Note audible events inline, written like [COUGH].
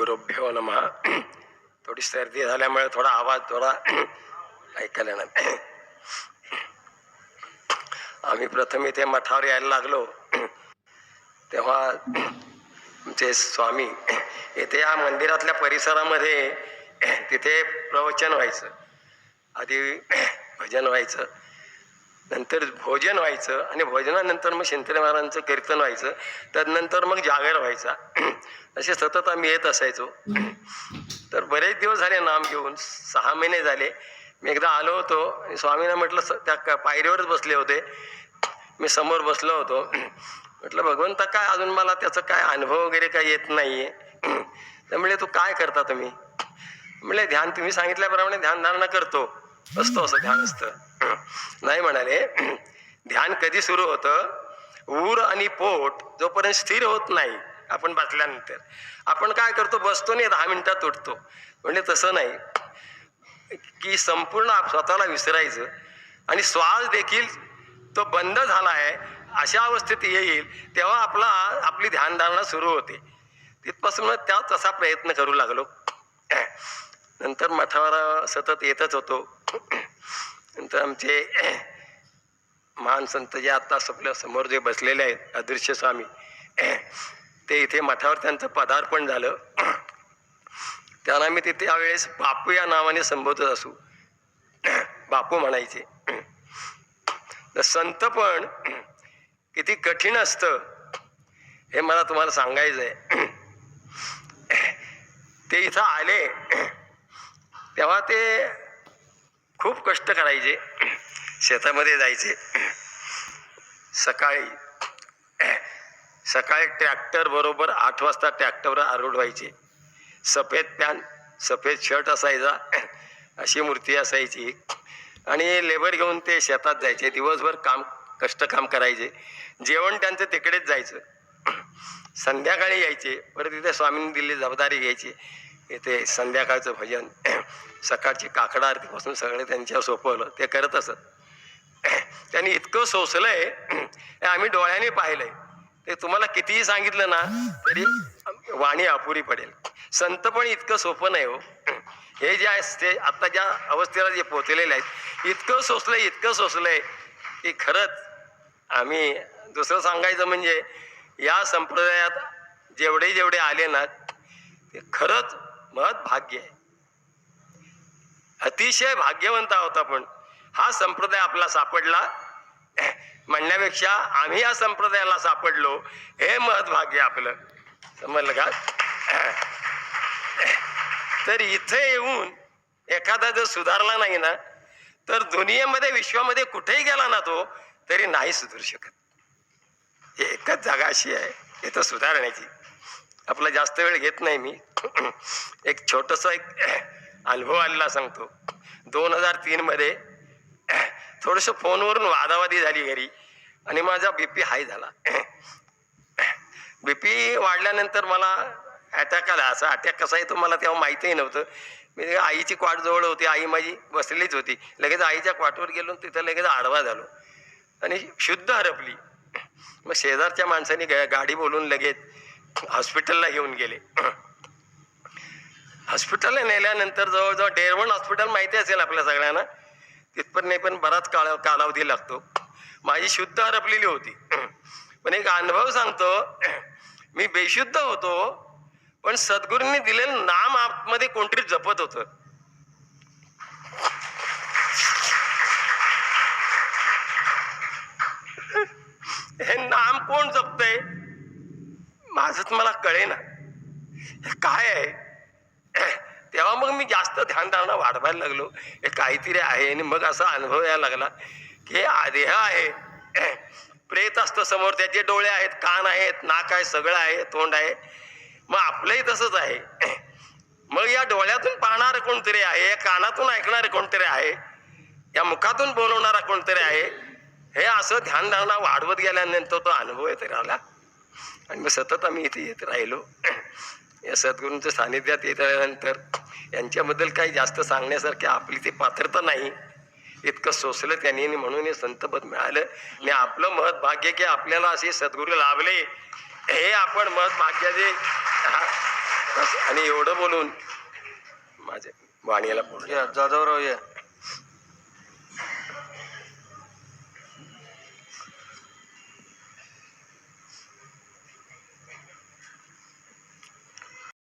गुरुभ्यो नमः. थोडी सर्दी झाल्यामुळे थोडा आवाज थोडा ऐकायला नाही. आम्ही प्रथम इथे मठावर यायला लागलो. तेव्हा आमचे स्वामी येथे या मंदिरातल्या परिसरामध्ये तिथे प्रवचन व्हायचं. आधी भजन व्हायचं. नंतर भोजन व्हायचं आणि भोजनानंतर मग शिंतले महाराजांचं कीर्तन व्हायचं. त्यानंतर मग जागर व्हायचा. [CLEARS THROAT] असे सतत आम्ही येत असायचो. तर बरेच दिवस झाले नाम घेऊन. सहा महिने झाले. मी एकदा आलो होतो. आणि स्वामींना म्हटलं स- त्या क- पायरीवरच बसले होते. मी समोर बसलो होतो. [CLEARS THROAT] म्हटलं भगवंता काय अजून मला त्याचा काय अनुभव वगैरे काय येत नाही आहे म्हणजे तू काय करता तुम्ही? [CLEARS THROAT] म्हणले ध्यान तुम्ही सांगितल्याप्रमाणे ध्यान धारणा करतो. असतो असं ध्यान असतं. नाही म्हणाले ध्यान कधी सुरू होतं? ऊर आणि पोट जोपर्यंत स्थिर होत नाही आपण बसल्यानंतर आपण काय करतो? बसतो नाही दहा मिनिटात उठतो. म्हणजे तसं नाही. की संपूर्ण आप- स्वतःला विसरायचं. आणि श्वास देखील तो बंद झाला आहे अशा अवस्थेत येईल तेव्हा आपला आपली ध्यानधारणा सुरू होते. तिथपासून मग त्या तसा प्रयत्न करू लागलो. नंतर मठावर सतत येतच होतो. नंतर आमचे महान संत जे आता आपल्यासमोर जे बसलेले आहेत अदृश्य स्वामी ते इथे मठावर त्यांचं पदार्पण झालं. त्यांना मी तिथे यावेळेस बापू या नावाने संबोधत असू. बापू म्हणायचे. तर संत पण किती कठीण असतं हे मला तुम्हाला सांगायचं आहे ते इथं आले तेव्हा ते खूप कष्ट करायचे शेतामध्ये जायचे. सकाळी सकाळी ट्रॅक्टर बरोबर आठ वाजता ट्रॅक्टरवर आरूढ व्हायचे. सफेद पॅन्ट सफेद शर्ट असायचा अशी मूर्ती असायची. आणि लेबर घेऊन ते शेतात जायचे. दिवसभर काम कष्ट काम करायचे. जेवण त्यांचं तिकडेच जायचं. संध्याकाळी यायचे. परत तिथे स्वामींनी दिलेली जबाबदारी घ्यायची. इथे संध्याकाळचं भजन सकाळची काकडा आरतीपासून सगळे त्यांच्या सोपवलं ते करत असत. त्यांनी इतकं सोसलंय आम्ही डोळ्याने पाहिलंय. ते तुम्हाला कितीही सांगितलं ना तरी वाणी अपुरी पडेल. संत पण इतकं सोपं नाही हो. हे जे आहे ते आता ज्या अवस्थेला जे पोचलेले आहेत इतकं सोसलंय इतकं सोसलंय की खरंच आम्ही दुसरं सांगायचं म्हणजे या संप्रदायात जेवढे जेवढे आले ना ते खरंच महत भाग्य आहे. अतिशय भाग्यवंत आहोत आपण. हा संप्रदाय आपला सापडला. म्हणण्यापेक्षा आम्ही या संप्रदायाला सापडलो. हे महत् भाग्य आपलं. समजलं का? तर इथे येऊन एखादा जर सुधारला नाही ना तर दुनियेमध्ये विश्वामध्ये कुठेही गेला ना तो तरी नाही सुधरू शकत. एकच जागा अशी आहे इथं सुधारण्याची. आपला जास्त वेळ घेत नाही मी. एक छोटंसं एक अनुभव आलेला सांगतो. दोन हजार तीनमध्ये थोडंसं फोनवरून वादावादी झाली घरी आणि माझा बी पी हाय झाला. बी पी वाढल्यानंतर मला अटॅक आला. असा अटॅक कसा येतो मला तेव्हा माहितीही नव्हतं. मी आईची क्वाट जवळ होती. आई माझी बसलेलीच होती. लगेच आईच्या क्वाटवर गेलो तिथं लगेच आडवा झालो. आणि शुद्ध हरपली. मग शेजारच्या माणसाने गाडी बोलून लगेच हॉस्पिटलला घेऊन गेले. हॉस्पिटलला नेल्यानंतर जवळजवळ डेरवण हॉस्पिटल माहिती असेल आपल्या सगळ्यांना. तिथपर्यंत नाही पण बराच काळ कालावधी लागतो. माझी शुद्ध हरपलेली होती. [CLEARS THROAT] पण एक अनुभव सांगतो. [CLEARS THROAT] मी बेशुद्ध होतो पण सद्गुरूंनी दिलेलं नाम आतमध्ये कोणतरी जपत होतं. [CLEARS THROAT] हे नाम कोण जपतंय? माझंच मला कळेना. हे काय आहे? तेव्हा मग मी जास्त ध्यानधारणा वाढवायला लागलो. हे काहीतरी आहे आणि मग असा अनुभव यायला लागला की हे आदेह आहे. प्रेत असतं समोर त्याचे डोळे आहेत कान आहेत नाक आहे सगळं आहे तोंड आहे. मग आपलंही तसंच आहे. मग या डोळ्यातून पाहणारं कोणतरी आहे या कानातून ऐकणारे कोणतरी आहे या मुखातून बोलवणारा कोणतरी आहे हे असं ध्यानधारणा वाढवत गेल्यानंतर तो अनुभव येत राहिला. आणि मग सतत आम्ही इथे येत राहिलो. या सद्गुरूंच्या सानिध्यात येत आल्यानंतर यांच्याबद्दल काही जास्त सांगण्यासारखे आपली ती पात्रता नाही. इतकं सोसलं त्यांनी आणि म्हणून हे संतपद मिळालं. आणि आपलं महत भाग्य की आपल्याला असे सद्गुरू लाभले हे आपण महत भाग्याचे हा आणि एवढं बोलून माझ्या वाणीला बोलूया या जाधवराव या.